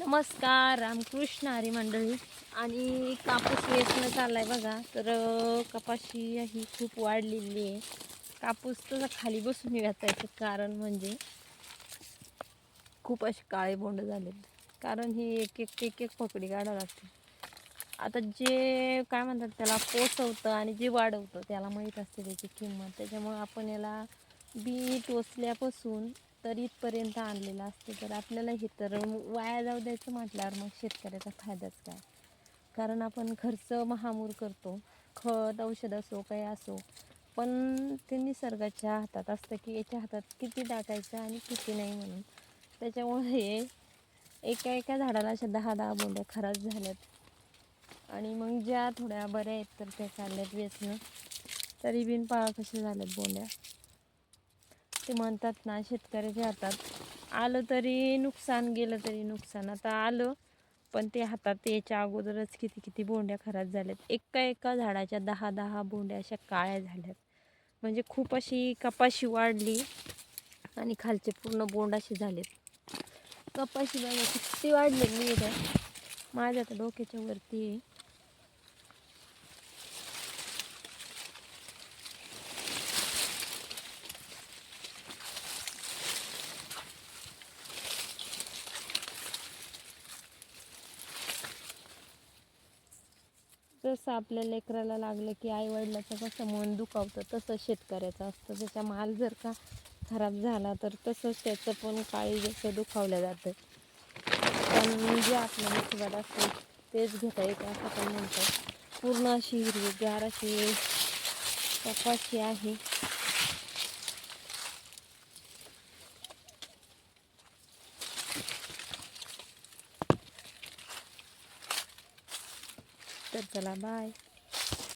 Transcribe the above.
नमस्कार रामकृष्ण हरी मंडळी. आणि कापूस वेचणं आहे बघा. तर कपाशी ही खूप वाढलेली आहे. कापूस तर खाली बसून वेचायचं कारण म्हणजे खूप असे काळे बोंड झाले कारण ही एक एक एक एक पकडी काढावं लागते. आता जे काय म्हणतात त्याला पोचवतं आणि जे वाढवतं त्याला माहीत असते त्याची किंमत. त्याच्यामुळं आपण याला बी टोचल्यापासून तर इथपर्यंत आणलेलं असतं. तर आपल्याला हे तर वाया जाऊ द्यायचं म्हटल्यावर मग शेतकऱ्याचा फायदाच काय? कारण आपण खर्च महामूर करतो. खत औषध असो काही असो. पण ते निसर्गाच्या हातात असतं की याच्या हातात किती टाकायचं आणि किती नाही म्हणून. त्याच्यामुळे हे एका एका झाडाला अशा दहा दहा बोंड्या खराब झाल्यात. आणि मग ज्या थोड्या बऱ्या आहेत तर त्या चालल्यात वेचणं तरी बिन पाळा कशा झाल्यात बोंड्या? ते म्हणतात ना शेतकऱ्याच्या हातात आलं तरी नुकसान गेलं तरी नुकसान. आता आलं पण ते हातात याच्या अगोदरच किती किती बोंड्या खराब झाल्यात. एका एका झाडाच्या दहा दहा बोंड्या अशा काळ्या झाल्यात. म्हणजे खूप अशी कपाशी वाढली आणि खालचे पूर्ण बोंड असे झालेत. कपाशी बघा किती वाढले मी माझ्या तर डोक्याच्या वरती जसं आपल्या लेकराला लागलं की आई वडिलाचं कसं मन दुखावतं तसं शेतकऱ्याचं असतं. त्याचा माल जर का खराब झाला तर तसंच त्याचं पण काळी जसं दुखावलं जातं. पण जे आपल्या नशिबात असते तेच घेता येते असं पण म्हणतात. पूर्ण अशी हिरवी गार अशी कपाशी आहे. तर चला बाय.